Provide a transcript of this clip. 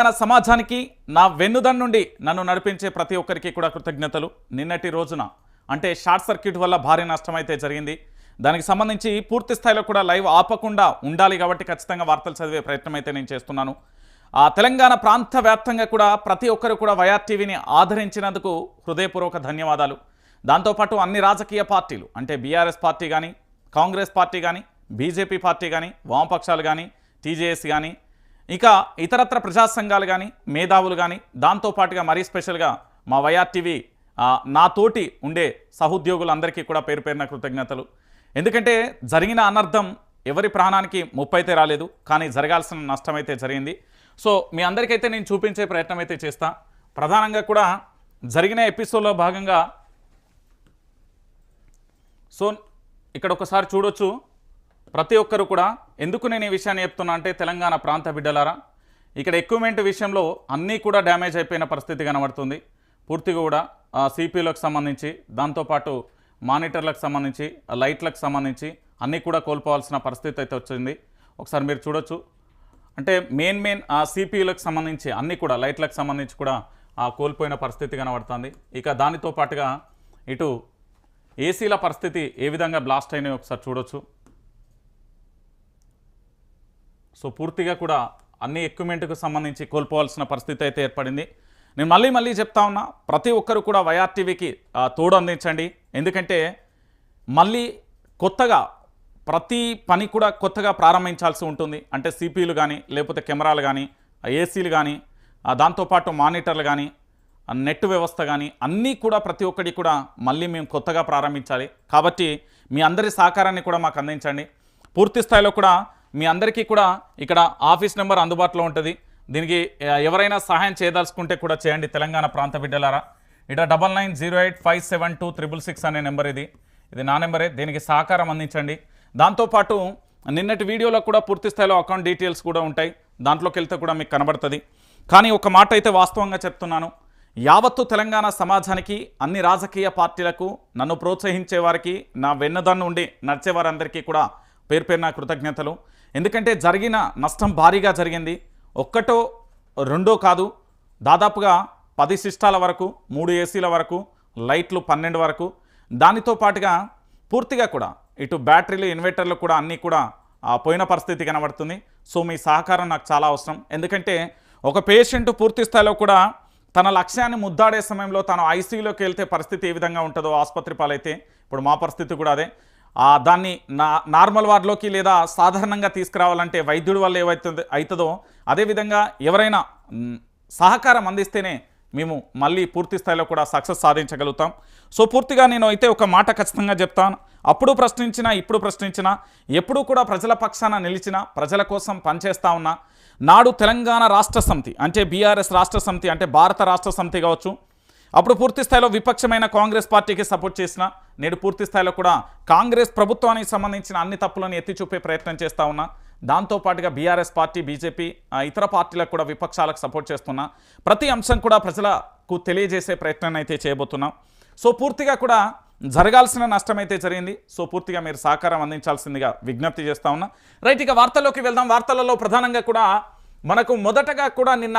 తెలంగాణ సమాజానికి నా వెన్నుదన్ నుండి నన్ను నడిపించే ప్రతి ఒక్కరికి కూడా కృతజ్ఞతలు. నిన్నటి రోజున అంటే షార్ట్ సర్క్యూట్ వల్ల భారీ నష్టం అయితే జరిగింది. దానికి సంబంధించి పూర్తి స్థాయిలో కూడా లైవ్ ఆపకుండా ఉండాలి కాబట్టి ఖచ్చితంగా వార్తలు చదివే ప్రయత్నం అయితే నేను చేస్తున్నాను. ఆ తెలంగాణ ప్రాంత వ్యాప్తంగా కూడా ప్రతి ఒక్కరు కూడా వైఆర్ టీవీని ఆదరించినందుకు హృదయపూర్వక ధన్యవాదాలు. దాంతోపాటు అన్ని రాజకీయ పార్టీలు అంటే బీఆర్ఎస్ పార్టీ కానీ కాంగ్రెస్ పార్టీ కానీ బీజేపీ పార్టీ కానీ వామపక్షాలు కానీ టీజేఎస్ కానీ ఇక ఇతరత్ర ప్రజా సంఘాలు కానీ మేధావులు కానీ దాంతోపాటుగా మరీ స్పెషల్గా మా వైఆర్టీవీ నాతోటి ఉండే సహోద్యోగులందరికీ కూడా పేరు పేరున కృతజ్ఞతలు. ఎందుకంటే జరిగిన అనర్థం ఎవరి ప్రాణానికి ముప్పైతే రాలేదు కానీ జరగాల్సిన నష్టం అయితే జరిగింది. సో మీ అందరికైతే నేను చూపించే ప్రయత్నం అయితే చేస్తా. ప్రధానంగా కూడా జరిగిన ఎపిసోడ్లో భాగంగా సో ఇక్కడ ఒకసారి చూడొచ్చు. ప్రతి ఒక్కరు కూడా ఎందుకు నేను ఈ విషయాన్ని చెప్తున్నా అంటే తెలంగాణ ప్రాంత బిడ్డలారా ఇక్కడ ఎక్విప్మెంట్ విషయంలో అన్నీ కూడా డ్యామేజ్ అయిపోయిన పరిస్థితి కనబడుతుంది. పూర్తిగా కూడా సిపిలకు సంబంధించి దాంతోపాటు మానిటర్లకు సంబంధించి ఆ లైట్లకు సంబంధించి అన్నీ కూడా కోల్పోవాల్సిన పరిస్థితి అయితే వచ్చింది. ఒకసారి మీరు చూడొచ్చు. అంటే మెయిన్ మెయిన్ ఆ సిపియులకు సంబంధించి అన్నీ కూడా లైట్లకు సంబంధించి కూడా ఆ కోల్పోయిన పరిస్థితి కనబడుతుంది. ఇక దానితో పాటుగా ఇటు ఏసీల పరిస్థితి ఏ విధంగా బ్లాస్ట్ అయినాయి ఒకసారి చూడొచ్చు. సో పూర్తిగా కూడా అన్ని ఎక్విప్మెంట్కు సంబంధించి కోల్పోవాల్సిన పరిస్థితి అయితే ఏర్పడింది. నేను మళ్ళీ మళ్ళీ చెప్తా ఉన్నా ప్రతి ఒక్కరు కూడా వైఆర్టీవీకి తోడు అందించండి. ఎందుకంటే మళ్ళీ కొత్తగా ప్రతి పని కూడా కొత్తగా ప్రారంభించాల్సి ఉంటుంది. అంటే సిపిలు కానీ లేకపోతే కెమెరాలు కానీ ఏసీలు కానీ దాంతోపాటు మానిటర్లు కానీ నెట్ వ్యవస్థ కానీ అన్నీ కూడా ప్రతి ఒక్కటి కూడా మళ్ళీ మేము కొత్తగా ప్రారంభించాలి. కాబట్టి మీ అందరి సహకారాన్ని కూడా మాకు అందించండి. పూర్తి స్థాయిలో కూడా మీ అందరికీ కూడా ఇక్కడ ఆఫీస్ నెంబర్ అందుబాటులో ఉంటుంది. దీనికి ఎవరైనా సహాయం చేయదలుచుకుంటే కూడా చేయండి తెలంగాణ ప్రాంత బిడ్డలారా. ఇక్కడ double nine zero eight five seven two triple six అనే నెంబర్ ఇది. ఇది నా నెంబరే దీనికి సహకారం అందించండి. దాంతోపాటు నిన్నటి వీడియోలో కూడా పూర్తి స్థాయిలో అకౌంట్ డీటెయిల్స్ కూడా ఉంటాయి. దాంట్లోకి వెళ్తే కూడా మీకు కనబడుతుంది. కానీ ఒక మాట అయితే వాస్తవంగా చెప్తున్నాను. యావత్తు తెలంగాణ సమాజానికి అన్ని రాజకీయ పార్టీలకు నన్ను ప్రోత్సహించే వారికి నా వెన్నదన్ను ఉండి నడిచేవారందరికీ కూడా పేరు పేరున కృతజ్ఞతలు. ఎందుకంటే జరిగిన నష్టం భారీగా జరిగింది. ఒక్కటో రెండో కాదు. దాదాపుగా పది సిస్టాల వరకు మూడు ఏసీల వరకు లైట్లు పన్నెండు వరకు. దానితో పాటుగా పూర్తిగా కూడా ఇటు బ్యాటరీలు ఇన్వర్టర్లు కూడా అన్నీ కూడా పోయిన పరిస్థితి కనబడుతుంది. సో మీ సహకారం నాకు చాలా అవసరం. ఎందుకంటే ఒక పేషెంట్ పూర్తి స్థాయిలో కూడా తన లక్ష్యాన్ని ముద్దాడే సమయంలో తను ఐసీయూలోకి వెళ్తే పరిస్థితి ఏ విధంగా ఉంటుందో ఆసుపత్రి పాలైతే ఇప్పుడు మా పరిస్థితి కూడా అదే. దాన్ని నా నార్మల్ వార్డులోకి లేదా సాధారణంగా తీసుకురావాలంటే వైద్యుడి వల్ల ఏవైతుంది అవుతుందో అదేవిధంగా ఎవరైనా సహకారం అందిస్తేనే మేము మళ్ళీ పూర్తి స్థాయిలో కూడా సక్సెస్ సాధించగలుగుతాం. సో పూర్తిగా నేను అయితే ఒక మాట ఖచ్చితంగా చెప్తాను. అప్పుడు ప్రశ్నించినా ఇప్పుడు ప్రశ్నించినా ఎప్పుడూ కూడా ప్రజల పక్షాన నిలిచిన ప్రజల కోసం పనిచేస్తూ ఉన్నా నాడు తెలంగాణ రాష్ట్ర సమితి అంటే బీఆర్ఎస్ రాష్ట్ర సమితి అంటే భారత రాష్ట్ర సమితి కావచ్చు అప్పుడు పూర్తి స్థాయిలో విపక్షమైన కాంగ్రెస్ పార్టీకి సపోర్ట్ చేసిన నేడు పూర్తి స్థాయిలో కూడా కాంగ్రెస్ ప్రభుత్వానికి సంబంధించిన అన్ని తప్పులను ఎత్తి చూపే ప్రయత్నం చేస్తా ఉన్నా దాంతోపాటుగా బీఆర్ఎస్ పార్టీ బీజేపీ ఇతర పార్టీలకు కూడా విపక్షాలకు సపోర్ట్ చేస్తున్నా ప్రతి అంశం కూడా ప్రజలకు తెలియజేసే ప్రయత్నం అయితే చేయబోతున్నాం. సో పూర్తిగా కూడా జరగాల్సిన నష్టం అయితే జరిగింది. సో పూర్తిగా మీరు సహకారం అందించాల్సిందిగా విజ్ఞప్తి చేస్తా ఉన్నా. రైట్ ఇక వార్తల్లోకి వెళ్దాం. వార్తలలో ప్రధానంగా కూడా మనకు మొదటగా కూడా నిన్న